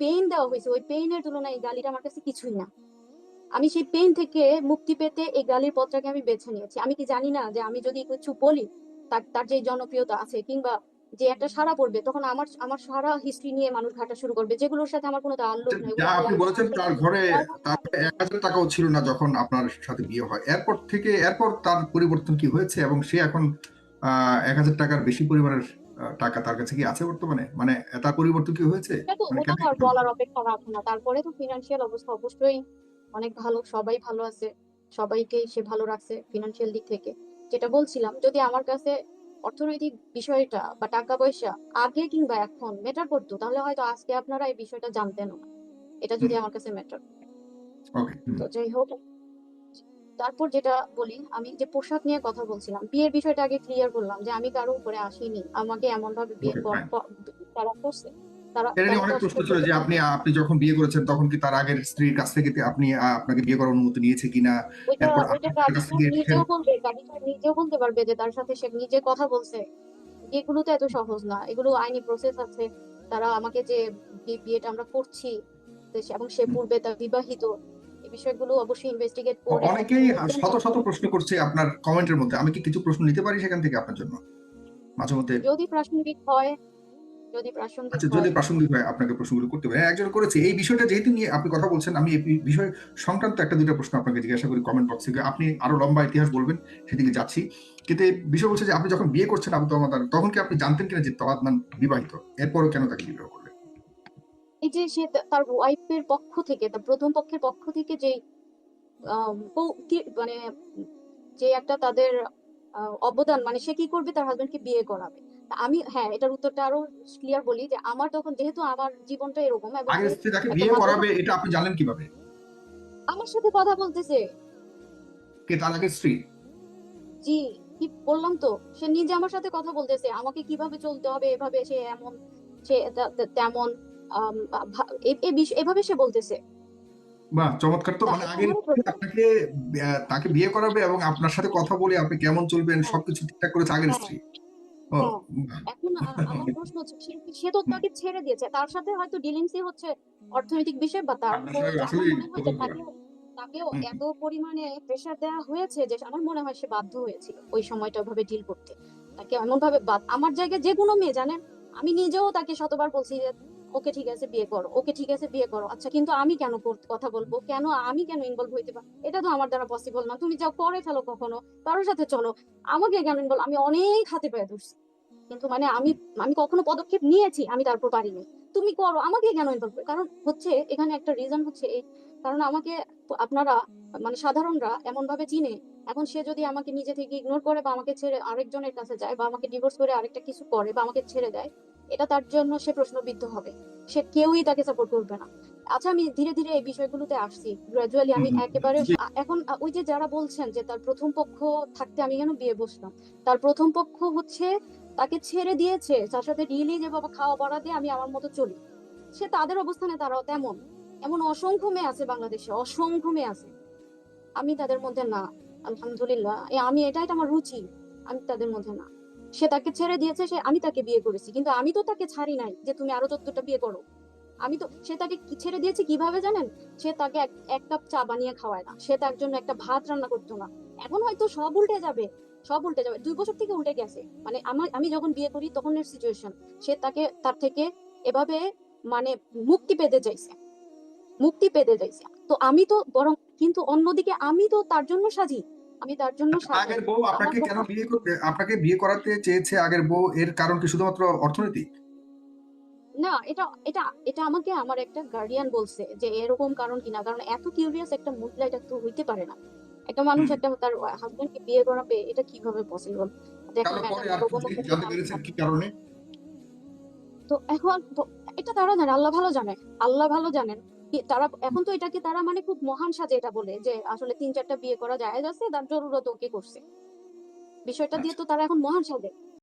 Pain দেওয়া হয়েছে ওই পেইনের তুলনায় এই গালিটা আমার কাছে কিছুই না। আমি সেই পেইন থেকে মুক্তি পেতে এই গালির পথটাকে আমি বেছে নিয়েছি। আমি কি জানি না যে আমি যদি কিছু বলি তার তার যে জনপ্রিয়তা আছে কিংবা যে একটা সারা পড়বে তখন আমার আমার সারা হিস্ট্রি নিয়ে মানুষ ঘাটা শুরু করবে। যেগুলোর সাথে আমার কোনো তাল্লুক নেই যা আপনি বলেছেন তার ঘরে তার এক হাজার টাকাও ছিল না যখন আপনার সাথে বিয়ে হয়। এরপর থেকে এরপর তার পরিবর্তন কি হয়েছে? এবং সে এখন আহ এক হাজার টাকার বেশি পরিমাণের টাকা তার কাছে কি আছে বর্তমানে? মানে তার পরিবর্তন কি হয়েছে? এটা মানে বলার অপেক্ষা রাখে না। তারপরে তো ফিনান্সিয়াল অবস্থা অবশ্যই অনেক ভালো সবাই ভালো আছে। সবাইকে সে ভালো রাখছে ফিনান্সিয়াল দিক থেকে। যেটা বলছিলাম যদি আমার কাছে অর্থনৈতিক বিষয়টা বা টাকা পয়সা আগে কিংবা এখন ম্যাটার করতো তাহলে হয়তো আজকে আপনারা এই বিষয়টা জানতেন না। এটা যদি আমার কাছে ম্যাটার ওকে তো যাই হোক তারপর যেটা বলি আমি যে পোশাক নিয়ে কথা বলছিলাম বিয়ের বিষয়টা আগে ক্লিয়ার করলাম যে আমি কারও উপরে আসিনি। আমাকে এমন ভাবে বিয়ে তারা করছে তারা এটা নিয়ে তারা অনেক প্রশ্ন ছিল যে আপনি আপনি যখন বিয়ে করেছেন তখন কি তার আগের স্ত্রীর কাছ থেকে আপনি আপনাকে বিয়ে করার অনুমতি নিয়েছে কিনা? ওইটা এরপর ওইটা আপনার কাছ গাড়িটা থেকে নিজেও বলবে নিজেও বলতে পারবে যে তার সাথে সে নিজে কথা বলছে। এগুলো তো এত সহজ না এগুলো আইনি প্রসেস আছে। তারা আমাকে যে বিয়েটা আমরা করছি এবং সে পূর্বে তার বিবাহিত বিষয়গুলো অবশ্যই ইনভেস্টিগেট করে অনেকেই শত শত প্রশ্ন করছে আপনার কমেন্টের মধ্যে। আমি কি কিছু প্রশ্ন নিতে পারি সেখান থেকে আপনার জন্য? মাঝে মধ্যে যদি প্রাসঙ্গিক হয় যদি প্রাসঙ্গিক আচ্ছা যদি হয়। প্রাসঙ্গিক হয় আপনাকে প্রশ্নগুলো করতে পারে হ্যাঁ, একজন করেছে। এই বিষয়টা যেহেতু নিয়ে আপনি কথা বলছেন আমি এই বিষয় সংক্রান্ত একটা দুটো প্রশ্ন আপনাকে জিজ্ঞাসা করি কমেন্ট বক্সে আপনি আরও লম্বা ইতিহাস বলবেন সেদিকে যাচ্ছি। কিন্তু এই বিষয় বলছে যে আপনি যখন বিয়ে করছেন আবু তখন কি আপনি জানতেন কিনা যে তাওয়াদমান বিবাহিত? এরপরও কেন তাকে বিবাহ এই যে সে তার ওয়াইফের পক্ষ থেকে তার প্রথম পক্ষের পক্ষ থেকে যে মানে যে একটা তাদের অবদান মানে সে কি করবে তার হাজবেন্ডকে বিয়ে করাবে। আমি হ্যাঁ এটার উত্তরটা আরও ক্লিয়ার বলি যে আমার তখন যেহেতু আমার জীবনটা এরকম এবং তাকে বিয়ে করাবে এটা আপনি জানলেন কীভাবে? আমার সাথে কথা বলতেছে। কে তার আগের স্ত্রী? জি কি বললাম তো সে নিজে আমার সাথে কথা বলতেছে আমাকে কীভাবে চলতে হবে এভাবে সে এমন সে তেমন এভাবে সে বলতেছে। বাহ চমৎকার তো মানে স্ত্রী আপনাকে তাকে বিয়ে করাবে এবং আপনার সাথে কথা বলে আপনি কেমন চলবেন হ্যাঁ। সবকিছু ঠিকঠাক করেছে আগের হ্যাঁ। স্ত্রী। হ্যাঁ। এখন আমার প্রশ্ন হচ্ছে সে- তো তাকে ছেড়ে দিয়েছে তার সাথে হয়তো ডিলিংসই হচ্ছে অর্থনৈতিক বিষয় বা তার তাকেও এত পরিমাণে প্রেশার দেওয়া হয়েছে যে আমার মনে হয় সে বাধ্য হয়েছিল ওই সময়টা ওভাবে ডিল করতে। তাকে এমন ভাবে আমার জায়গায় যে কোনো মেয়ে জানেন? আমি নিজেও তাকে শতবার বলছি যে ওকে ঠিক আছে, বিয়ে করো। ওকে ঠিক আছে, বিয়ে করো। আচ্ছা কিন্তু আমি কেন কথা বলব? কেন আমি কেন ইনভলভ হইতে পার এটা তো আমার দ্বারা পসিবল না। তুমি যাও করে ফেলো কখনো, কারোর সাথে চলো। আমাকে কেন ইনভলভ আমি অনেক হাতে পায়ে ধরছি। কিন্তু মানে আমি আমি কখনো পদক্ষেপ নিয়েছি, আমি তারপর পারিনি। তুমি করো, আমাকে কেন ইনভলভ কারণ হচ্ছে, এখানে একটা রিজন হচ্ছে এই। কারণ আমাকে আপনারা মানে সাধারণরা এমন ভাবে চিনে। এখন সে যদি আমাকে নিজে থেকে ইগনোর করে বা আমাকে ছেড়ে আরেকজনের কাছে যায় বা আমাকে ডিভোর্স করে আরেকটা কিছু করে বা আমাকে ছেড়ে দেয় এটা তার জন্য সে প্রশ্নবিদ্ধ হবে। সে কেউই তাকে সাপোর্ট করবে না। আচ্ছা আমি ধীরে ধীরে এই বিষয়গুলোতে আসছি। গ্রাজুয়ালি আমি একেবারে এখন ওই যে যারা বলছেন যে তার প্রথম পক্ষ থাকতে আমি কেন বিয়ে বসলাম? তার প্রথম পক্ষ হচ্ছে তাকে ছেড়ে দিয়েছে। তার সাথে রিলি যে বাবা খাওয়া পড়া দিয়ে আমি আমার মতো চলি। সে তাদের অবস্থানে তারাও তেমন। এমন অসংখ্য মেয়ে আছে বাংলাদেশে অসংখ্য মেয়ে আছে। আমি তাদের মধ্যে না আলহামদুলিল্লাহ। আমি এটাই তো আমার রুচি। আমি তাদের মধ্যে না। সে তাকে ছেড়ে দিয়েছে, সে আমি তাকে বিয়ে করেছি। কিন্তু আমি তো তাকে ছাড়ি নাই যে তুমি আরও চোদ্দটা বিয়ে করো। আমি তো, সে তাকে ছেড়ে দিয়েছে কীভাবে জানেন? সে তাকে এক- কাপ চা বানিয়ে খাওয়ায় না। সে তার জন্য একটা ভাত রান্না করতো না। এখন হয়তো সব উল্টে যাবে, সব উল্টে যাবে। দুই বছর থেকে উল্টে গেছে। মানে আমার, আমি যখন বিয়ে করি তখনের সিচুয়েশন সে তাকে, তার থেকে এভাবে মানে মুক্তি পেতে চাইছে। মুক্তি পেতে চাইছে। তো আমি তো বরং, কিন্তু অন্যদিকে আমি তো তার জন্য সাজি। আমি তার জন্য আগের বউ আপনাকে কেন বিয়ে করতে আপনাকে বিয়ে করাতে চেয়েছে আগের বউ এর কারণ কি শুধুমাত্র অর্থনৈতিক? না এটা এটা এটা আমাকে আমার একটা গার্ডিয়ান বলছে যে এরকম কারণ কিনা কারণ এত কিউরিয়াস একটা মহিলা এটা তো হইতে পারে না। একটা মানুষ একটা তার হাজবেন্ডকে বিয়ে করাবে এটা কীভাবে পসিবল তো এখন এটা তারা জানে আল্লাহ ভালো জানে। আল্লাহ ভালো জানেন। তারা এখন তো এটাকে তারা মানে খুব মহান সাজে এটা বলে যে আসলে তিন চারটা বিয়ে করা যায় আছে তার জরুরত ওকে করছে। বিষয়টা দিয়ে তো তারা এখন মহান সাজে।